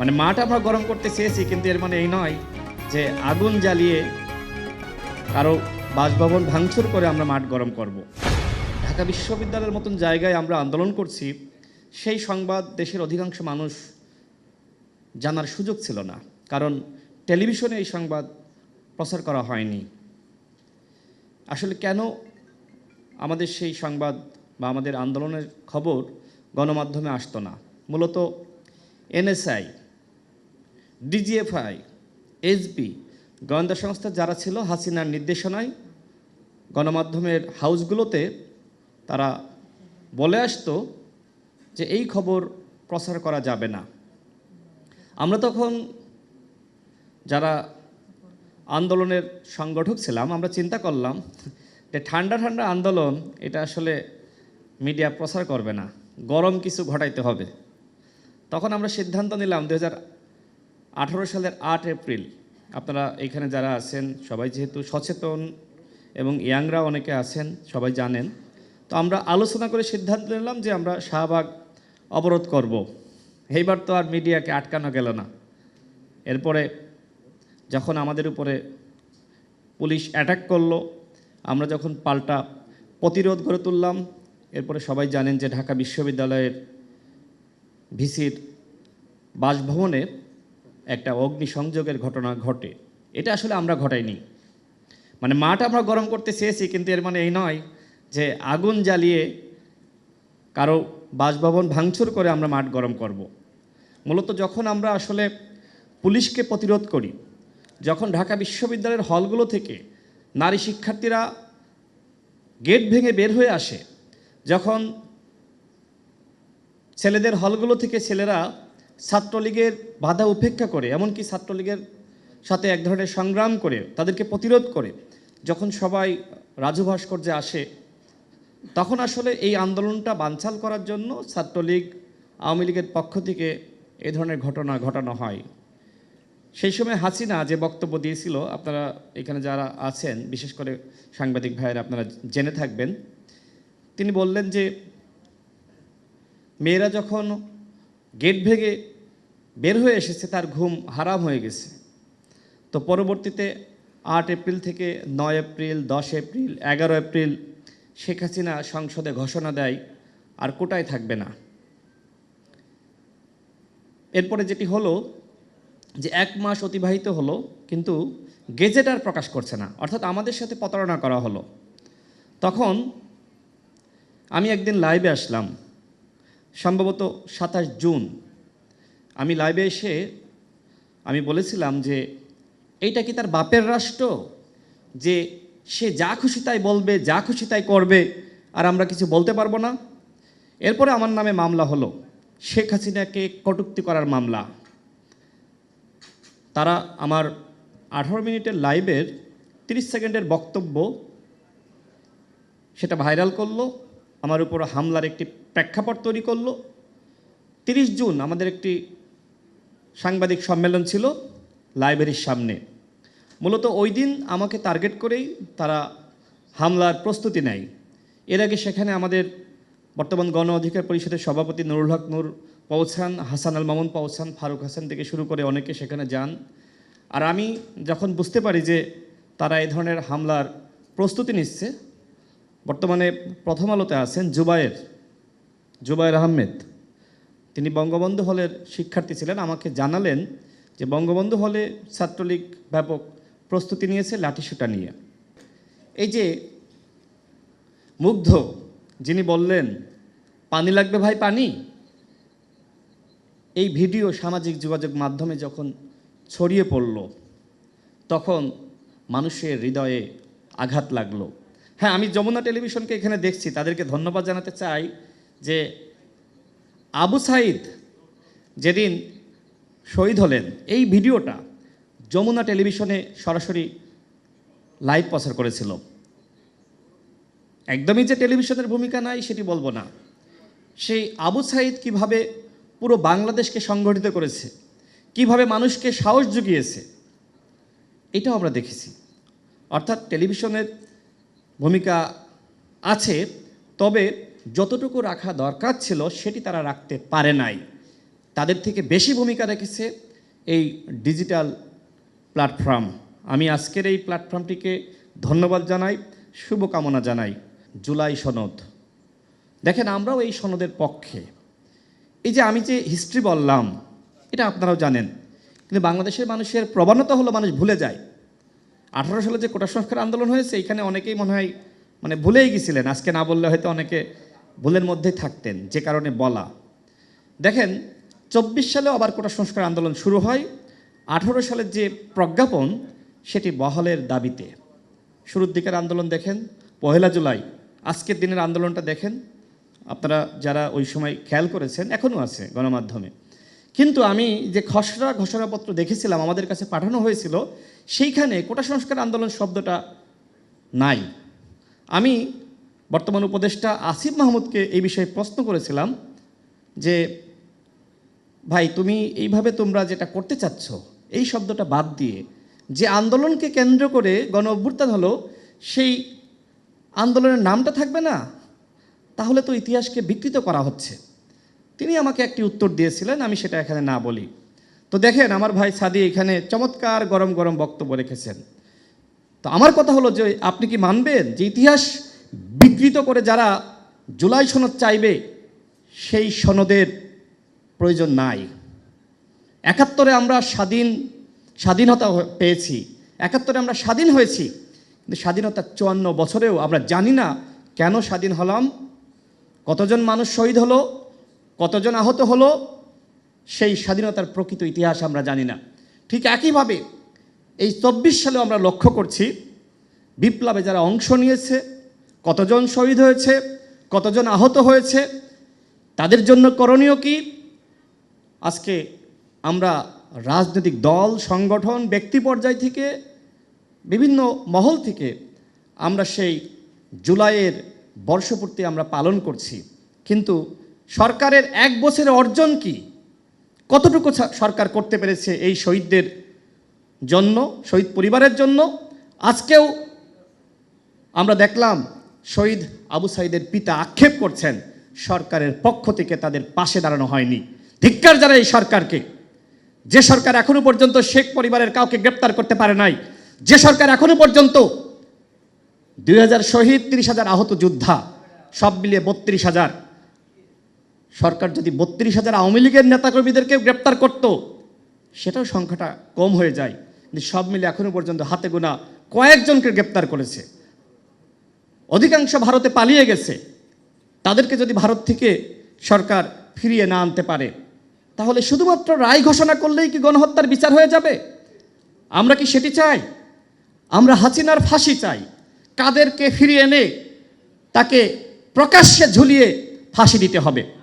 মানে মাঠ আমরা গরম করতে চেয়েছি, কিন্তু এর মানে এই নয় যে আগুন জ্বালিয়ে কারও বাসভবন ভাঙচুর করে আমরা মাঠ গরম করব। ঢাকা বিশ্ববিদ্যালয়ের মতন জায়গায় আমরা আন্দোলন করছি, সেই সংবাদ দেশের অধিকাংশ মানুষ জানার সুযোগ ছিল না, কারণ টেলিভিশনে এই সংবাদ প্রচার করা হয়নি আসলে কেন আমাদের সেই সংবাদ বা আমাদের আন্দোলনের খবর গণমাধ্যমে আসতো না মূলত এনএসআই ডিজিএফআই এসবি গোয়েন্দা সংস্থা যারা ছিল, হাসিনার নির্দেশনায় গণমাধ্যমের হাউসগুলোতে তারা বলে আসতো যে এই খবর প্রচার করা যাবে না। আমরা তখন যারা আন্দোলনের সংগঠক ছিলাম, আমরা চিন্তা করলাম যে ঠান্ডা ঠান্ডা আন্দোলন, এটা আসলে মিডিয়া প্রচার করবে না। গরম কিছু ঘটাইতে হবে। তখন আমরা সিদ্ধান্ত নিলাম দু হাজার আঠারো সালের আট এপ্রিল, আপনারা এখানে যারা আছেন সবাই যেহেতু সচেতন এবং ইয়াংরা অনেকে আছেন, সবাই জানেন তো আমরা আলোচনা করে সিদ্ধান্ত নিলাম যে আমরা শাহবাগ অবরোধ করব। এইবার তো আর মিডিয়াকে আটকানো গেল না এরপরে যখন আমাদের উপরে পুলিশ অ্যাটাক করল, আমরা যখন পাল্টা প্রতিরোধ গড়ে তুললাম, এরপরে সবাই জানেন যে ঢাকা বিশ্ববিদ্যালয়ের ভিসির বাসভবনে একটা অগ্নিসংযোগের ঘটনা ঘটে এটা আসলে আমরা ঘটাইনি মানে মাঠ আমরা গরম করতে চেয়েছি, কিন্তু এর মানে এই নয় যে আগুন জ্বালিয়ে কারও বাসভবন ভাঙচুর করে আমরা মাঠ গরম করব। মূলত যখন আমরা আসলে পুলিশকে প্রতিরোধ করি, যখন ঢাকা বিশ্ববিদ্যালয়ের হলগুলো থেকে নারী শিক্ষার্থীরা গেট ভেঙে বের হয়ে আসে, যখন ছেলেদের হলগুলো থেকে ছেলেরা ছাত্রলীগের বাধা উপেক্ষা করে, এমনকি ছাত্রলীগের সাথে এক ধরনের সংগ্রাম করে, তাদেরকে প্রতিরোধ করে, যখন সবাই রাজু ভাস্কর্যে আসে, তখন আসলে এই আন্দোলনটা বানচাল করার জন্য ছাত্রলীগ আওয়ামী লীগের পক্ষ থেকে এ ধরনের ঘটনা ঘটানো হয়। সেই সময় হাসিনা যে বক্তব্য দিয়েছিল, আপনারা এখানে যারা আছেন, বিশেষ করে সাংবাদিক ভাইয়েরা, আপনারা জেনে থাকবেন, তিনি বললেন যে, মেয়েরা যখন গেট ভেঙে বের হয়ে এসেছে, তার ঘুম হারাম হয়ে গেছে। তো পরবর্তীতে আট এপ্রিল থেকে নয় এপ্রিল, দশ এপ্রিল, এগারো এপ্রিল শেখ হাসিনা সংসদে ঘোষণা দেয়, আর কোটায় থাকবে না। এরপরে যেটি হলো যে এক মাস অতিবাহিত হলো, কিন্তু গেজেট আর প্রকাশ করছে না, অর্থাৎ আমাদের সাথে প্রতারণা করা হলো। তখন আমি একদিন লাইভে আসলাম। সম্ভবত সাতাশ জুন। আমি লাইভে এসে আমি বলেছিলাম যে, এইটা কি তার বাপের রাষ্ট্র? যে সে যা খুশি তাই বলবে, যা খুশি তাই করবে, আর আমরা কিছু বলতে পারব না? এরপরে আমার নামে মামলা হলো। শেখ হাসিনাকে কটূক্তি করার মামলা। তারা আমার আঠারো মিনিটের লাইভের তিরিশ সেকেন্ডের বক্তব্য সেটা ভাইরাল করল। আমার উপর হামলার একটি প্রেক্ষাপট তৈরি করল। তিরিশ জুন আমাদের একটি সাংবাদিক সম্মেলন ছিল লাইব্রেরির সামনে। মূলত ওই দিন আমাকে টার্গেট করেই তারা হামলার প্রস্তুতি নেয়। এর আগে সেখানে আমাদের বর্তমান গণ অধিকার পরিষদের সভাপতি নুরুল হক নূর পৌঁছান, হাসান আল মামুন পৌঁছান, ফারুক হাসান থেকে শুরু করে অনেকে সেখানে যান। আর আমি যখন বুঝতে পারি যে তারা এই ধরনের হামলার প্রস্তুতি নিচ্ছে বর্তমানে প্রথম আলোতে আছেন জুবায়ের জুবায়ের আহমেদ। তিনি বঙ্গবন্ধু হলের শিক্ষার্থী ছিলেন। আমাকে জানালেন যে বঙ্গবন্ধু হলে ছাত্রলীগ ব্যাপক প্রস্তুতি নিয়েছে লাঠিসুটা নিয়ে। এই যে মুগ্ধ যিনি বললেন, পানি লাগবে ভাই পানি? এই ভিডিও সামাজিক যোগাযোগ মাধ্যমে যখন ছড়িয়ে পড়ল, তখন মানুষের হৃদয়ে আঘাত লাগল। হ্যাঁ আমি যমুনা টেলিভিশনকে এখানে দেখছি। তাদেরকে ধন্যবাদ জানাতে চাই যে আবু সাইদ যেদিন শহীদ হলেন, এই ভিডিওটা যমুনা টেলিভিশনে সরাসরি লাইভ প্রচার করেছিল। একদমই যে টেলিভিশনের ভূমিকা নাই, সেটি বলব না। সেই আবু সাইদ কীভাবে পুরো বাংলাদেশকে সংগঠিত করেছে, কীভাবে মানুষকে সাহস জুগিয়েছে, এটাও আমরা দেখেছি। অর্থাৎ টেলিভিশনের ভূমিকা আছে, তবে যতটুকু রাখা দরকার ছিল সেটি তারা রাখতে পারে নাই। তাদের থেকে বেশি ভূমিকা রেখেছে এই ডিজিটাল প্ল্যাটফর্ম। আমি আজকের এই প্ল্যাটফর্মটিকে ধন্যবাদ জানাই, শুভকামনা জানাই। জুলাই সনদ। দেখেন, আমরাও এই সনদের পক্ষে। এই যে আমি যে হিস্ট্রি বললাম, এটা আপনারাও জানেন। কিন্তু বাংলাদেশের মানুষের প্রবণতা হলো মানুষ ভুলে যায়। আঠারো সালে যে কোটা সংস্কার আন্দোলন হয়েছে, এখানে অনেকেই মনে হয় মানে ভুলেই গেছিলেন। আজকে না বললে হয়তো অনেকে ভুলের মধ্যেই থাকতেন, যে কারণে বলা। দেখেন, চব্বিশ সালেও আবার কোটা সংস্কার আন্দোলন শুরু হয়। আঠারো সালের যে প্রজ্ঞাপন, সেটি বহালের দাবিতে। শুরুর দিকের আন্দোলন দেখেন, পহেলা জুলাই। আজকের দিনের আন্দোলনটা দেখেন, আপনারা যারা ওই সময় খেয়াল করেছেন এখনও আছে গণমাধ্যমে। কিন্তু আমি যে খসড়া ঘোষণাপত্র দেখেছিলাম, আমাদের কাছে পাঠানো হয়েছিল, সেইখানে কোটা সংস্কার আন্দোলন শব্দটা নাই। আমি বর্তমান উপদেষ্টা আসিফ মাহমুদকে এই বিষয়ে প্রশ্ন করেছিলাম যে, ভাই, তুমি এইভাবে তোমরা যেটা করতে চাচ্ছ, এই শব্দটা বাদ দিয়ে যে আন্দোলনকে কেন্দ্র করে গণ অভ্যুত্থান হলো, সেই আন্দোলনের নামটা থাকবে না? তাহলে তো ইতিহাসকে বিকৃত করা হচ্ছে। তিনি আমাকে একটি উত্তর দিয়েছিলেন, আমি সেটা এখানে না বলি। তো দেখেন, আমার ভাই সাদি এখানে চমৎকার গরম গরম বক্তব্য রেখেছেন। তো আমার কথা হলো যে, আপনি কি মানবেন যে ইতিহাস বিকৃত করে যারা জুলাই সনদ চাইবে, সেই সনদের প্রয়োজন নাই। একাত্তরে আমরা স্বাধীন, স্বাধীনতা পেয়েছি। একাত্তরে আমরা স্বাধীন হয়েছি, কিন্তু স্বাধীনতার চুয়ান্ন বছরেও আমরা জানি না কেন স্বাধীন হলাম, কতজন মানুষ শহীদ হলো কতজন আহত হলো, সেই স্বাধীনতার প্রকৃত ইতিহাস আমরা জানি না। ঠিক একইভাবে এই চব্বিশ সালে আমরা লক্ষ্য করছি, বিপ্লবে যারা অংশ নিয়েছে, কতজন শহীদ হয়েছে, কতজন আহত হয়েছে, তাদের জন্য করণীয় কি? আজকে আমরা রাজনৈতিক দল, সংগঠন, ব্যক্তি পর্যায় থেকে, বিভিন্ন মহল থেকে আমরা সেই জুলাইয়ের বর্ষপূর্তি আমরা পালন করছি। কিন্তু সরকারের এক বছরের অর্জন কি? কতটুকু সরকার করতে পেরেছে এই শহীদদের জন্য, শহীদ পরিবারের জন্য? আজকেও আমরা দেখলাম শহীদ আবু সাইদের পিতা আক্ষেপ করছেন, সরকারের পক্ষ থেকে তাদের পাশে দাঁড়ানো হয়নি। ধিক্কার যারা এই সরকারকে। যে সরকার এখনও পর্যন্ত শেখ পরিবারের কাউকে গ্রেপ্তার করতে পারে নাই, যে সরকার এখনও পর্যন্ত দুই হাজার শহীদ, তিরিশ হাজার আহত যোদ্ধা, সব মিলিয়ে বত্রিশ হাজার। সরকার যদি বত্রিশ হাজার আওয়ামী লীগের নেতাকর্মীদেরকে গ্রেপ্তার করত, সেটাও সংখ্যাটা কম হয়ে যায়। কিন্তু সব মিলে এখনও পর্যন্ত হাতে গোনা কয়েকজনকে গ্রেপ্তার করেছে। অধিকাংশ ভারতে পালিয়ে গেছে। তাদেরকে যদি ভারত থেকে সরকার ফিরিয়ে না আনতে পারে, তাহলে শুধুমাত্র রায় ঘোষণা করলেই কি গণহত্যার বিচার হয়ে যাবে? আমরা কি সেটি চাই? আমরা হাসিনার ফাঁসি চাই। কাদেরকে ফিরিয়ে এনে তাকে প্রকাশ্যে ঝুলিয়ে ফাঁসি দিতে হবে।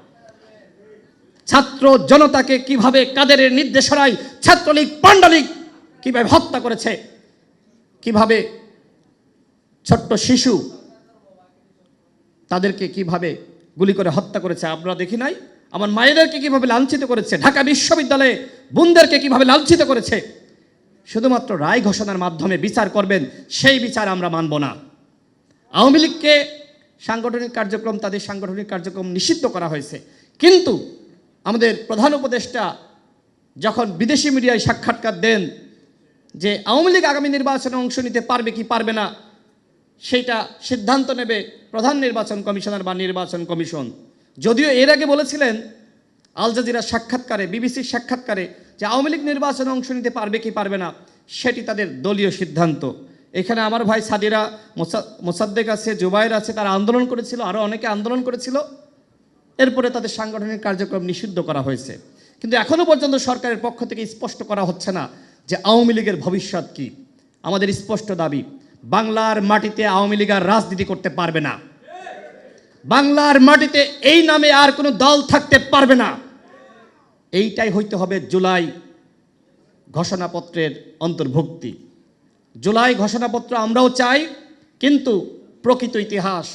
ছাত্র জনতাকে কীভাবে কাদের নির্দেশনায় ছাত্রলীগ, পাণ্ডালীগ কীভাবে হত্যা করেছে? কীভাবে ছোট্ট শিশু তাদেরকে কীভাবে গুলি করে হত্যা করেছে আমরা দেখি নাই। আমার মায়েদেরকে কীভাবে লাঞ্ছিত করেছে? ঢাকা বিশ্ববিদ্যালয়ে বোনদেরকে কীভাবে লাঞ্ছিত করেছে? শুধুমাত্র রায় ঘোষণার মাধ্যমে বিচার করবেন, সেই বিচার আমরা মানব না। আওয়ামী লীগকে সাংগঠনিক কার্যক্রম, তাদের সাংগঠনিক কার্যক্রম নিষিদ্ধ করা হয়েছে। কিন্তু আমাদের প্রধান উপদেষ্টা যখন বিদেশি মিডিয়ায় সাক্ষাৎকার দেন যে আওয়ামী লীগ আগামী নির্বাচনে অংশ নিতে পারবে কি পারবে না, সেইটা সিদ্ধান্ত নেবে প্রধান নির্বাচন কমিশনার বা নির্বাচন কমিশন। যদিও এর আগে বলেছিলেন আল জাজিরার সাক্ষাৎকারে, বিবিসির সাক্ষাৎকারে যে আওয়ামী লীগ নির্বাচনে অংশ নিতে পারবে কি পারবে না, সেটি তাদের দলীয় সিদ্ধান্ত। এখানে আমার ভাই সাদিরা, মোসা- মোসাদ্দেক আছে জুবাইর আছে, তারা আন্দোলন করেছিল আরও অনেকে আন্দোলন করেছিল। এরপরে তাদের সাংগঠনিক কার্যক্রম নিষিদ্ধ করা হয়েছে। কিন্তু এখনও পর্যন্ত সরকারের পক্ষ থেকে স্পষ্ট করা হচ্ছে না যে আওয়ামী লীগের ভবিষ্যৎ কি। আমাদের স্পষ্ট দাবি, বাংলার মাটিতে আওয়ামী লীগ আর রাজনীতি করতে পারবে না। বাংলার মাটিতে এই নামে আর কোনো দল থাকতে পারবে না। এইটাই হইতে হবে জুলাই ঘোষণাপত্রের অন্তর্ভুক্তি। জুলাই ঘোষণাপত্র আমরাও চাই, কিন্তু প্রকৃত ইতিহাস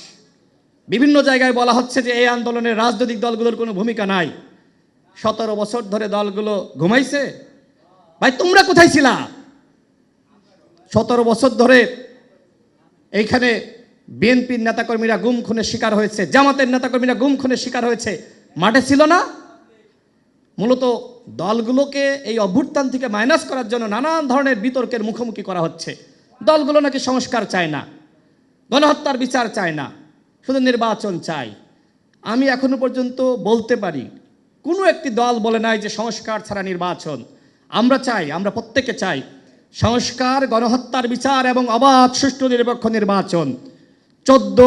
বিভিন্ন জায়গায় বলা হচ্ছে যে এই আন্দোলনে রাজনৈতিক দলগুলোর কোনো ভূমিকা নাই। সতেরো বছর ধরে দলগুলো ঘুমাইছে। ভাই, তোমরা কোথায় ছিলা? সতেরো বছর ধরে এইখানে বিএনপির নেতাকর্মীরা গুম খুনের শিকার হয়েছে, জামাতের নেতাকর্মীরা গুম খুনের শিকার হয়েছে, মাঠে ছিল না? মূলত দলগুলোকে এই অভ্যুত্থান থেকে মাইনাস করার জন্য নানান ধরনের বিতর্কের মুখোমুখি করা হচ্ছে। দলগুলো নাকি সংস্কার চায় না, গণহত্যার বিচার চায় না। শুধু নির্বাচন চাই। আমি এখনও পর্যন্ত বলতে পারি, কোনো একটি দল বলে নাই যে সংস্কার ছাড়া নির্বাচন। আমরা চাই, আমরা প্রত্যেকে চাই, সংস্কার, গণহত্যার বিচার এবং অবাধ, সুষ্ঠু, নিরপেক্ষ নির্বাচন। চোদ্দ,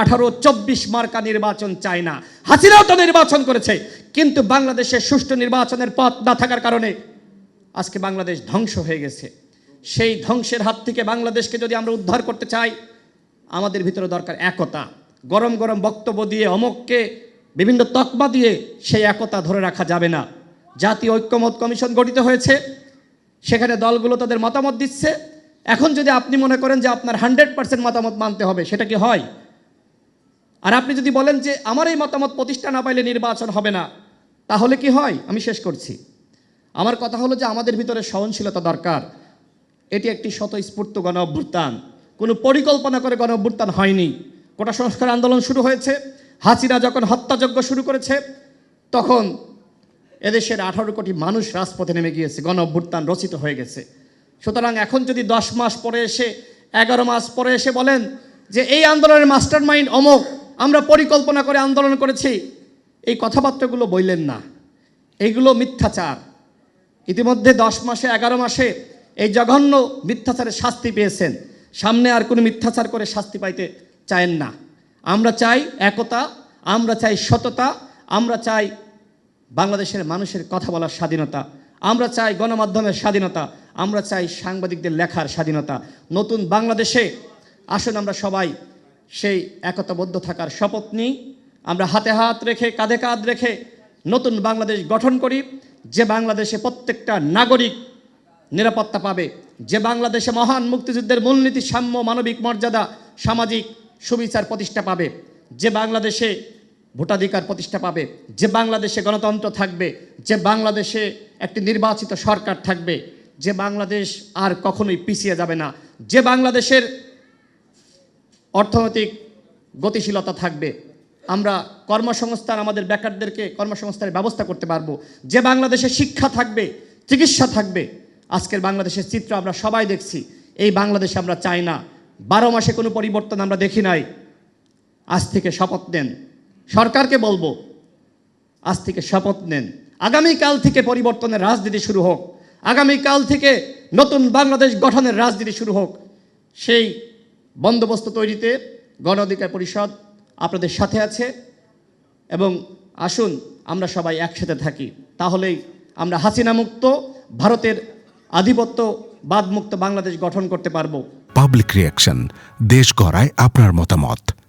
আঠারো, চব্বিশ মার্কা নির্বাচন চাই না। হাসিনাও তো নির্বাচন করেছে, কিন্তু বাংলাদেশে সুষ্ঠু নির্বাচনের পথ না থাকার কারণে আজকে বাংলাদেশ ধ্বংস হয়ে গেছে। সেই ধ্বংসের হাত থেকে বাংলাদেশকে যদি আমরা উদ্ধার করতে চাই, আমাদের ভিতরে দরকার একতা। গরম গরম বক্তব্য দিয়ে অমককে, বিভিন্ন তকমা দিয়ে সেই একতা ধরে রাখা যাবে না। জাতীয় ঐক্যমত কমিশন গঠিত হয়েছে, সেখানে দলগুলো তাদের মতামত দিচ্ছে। এখন যদি আপনি মনে করেন যে আপনার হান্ড্রেড পার্সেন্ট মতামত মানতে হবে, সেটা কি হয়? আর আপনি যদি বলেন যে আমার এই মতামত প্রতিষ্ঠা না পাইলে নির্বাচন হবে না, তাহলে কি হয়? আমি শেষ করছি। আমার কথা হলো যে আমাদের ভিতরে সহনশীলতা দরকার। এটি একটি স্বতঃস্ফূর্ত গণ অভ্যুত্থান কোনো পরিকল্পনা করে গণ অভ্যুত্থান হয়নি। কোটা সংস্কার আন্দোলন শুরু হয়েছে? হাসিনা যখন হত্যাযজ্ঞ শুরু করেছে, তখন এদেশের আঠারো কোটি মানুষ রাজপথে নেমে গিয়েছে, গণ অভ্যুত্থান রচিত হয়ে গেছে। সুতরাং এখন যদি দশ মাস পরে এসে, এগারো মাস পরে এসে বলেন যে এই আন্দোলনের মাস্টার মাইন্ড অমক, আমরা পরিকল্পনা করে আন্দোলন করেছি, এই কথাবার্তাগুলো বললেন না। এইগুলো মিথ্যাচার। ইতিমধ্যে দশ মাসে, এগারো মাসে এই জঘন্য মিথ্যাচারের শাস্তি পেয়েছেন। সামনে আর কোনো মিথ্যাচার করে শাস্তি পাইতে চায়েন না। আমরা চাই একতা, আমরা চাই সততা, আমরা চাই বাংলাদেশের মানুষের কথা বলার স্বাধীনতা, আমরা চাই গণমাধ্যমের স্বাধীনতা, আমরা চাই সাংবাদিকদের লেখার স্বাধীনতা। নতুন বাংলাদেশে আসুন আমরা সবাই, সেই একতাবদ্ধ থাকার শপথ নিই। আমরা হাতে হাত রেখে, কাঁধে কাঁধ রেখে নতুন বাংলাদেশ গঠন করি। যে বাংলাদেশে প্রত্যেকটা নাগরিক নিরাপত্তা পাবে, যে বাংলাদেশে মহান মুক্তিযুদ্ধের মূলনীতি, সাম্য, মানবিক মর্যাদা, সামাজিক সুবিচার প্রতিষ্ঠা পাবে, যে বাংলাদেশে ভোটাধিকার প্রতিষ্ঠা পাবে, যে বাংলাদেশে গণতন্ত্র থাকবে, যে বাংলাদেশে একটি নির্বাচিত সরকার থাকবে, যে বাংলাদেশ আর কখনোই পিছিয়ে যাবে না, যে বাংলাদেশের অর্থনৈতিক গতিশীলতা থাকবে, আমরা কর্মসংস্থান, আমাদের বেকারদেরকে কর্মসংস্থানের ব্যবস্থা করতে পারব, যে বাংলাদেশে শিক্ষা থাকবে, চিকিৎসা থাকবে, আজকের বাংলাদেশের চিত্র আমরা সবাই দেখছি, এই বাংলাদেশে আমরা চাই না বারো মাসে কোনো পরিবর্তন আমরা দেখি নাই। আজ থেকে শপথ নেন। সরকারকে বলব, আজ থেকে শপথ নেন। আগামীকাল থেকে পরিবর্তনের রাজনীতি শুরু হোক। আগামীকাল থেকে নতুন বাংলাদেশ গঠনের রাজনীতি শুরু হোক। সেই বন্দোবস্ত তৈরিতে গণ অধিকার পরিষদ আপনাদের সাথে আছে এবং আসুন আমরা সবাই একসাথে থাকি। তাহলেই আমরা হাসিনা মুক্ত, ভারতের আধিপত্য বাদমুক্ত বাংলাদেশ গঠন করতে পারব। পাবলিক রিয়াকশন দেশ গড়ায় আপনার মতামত।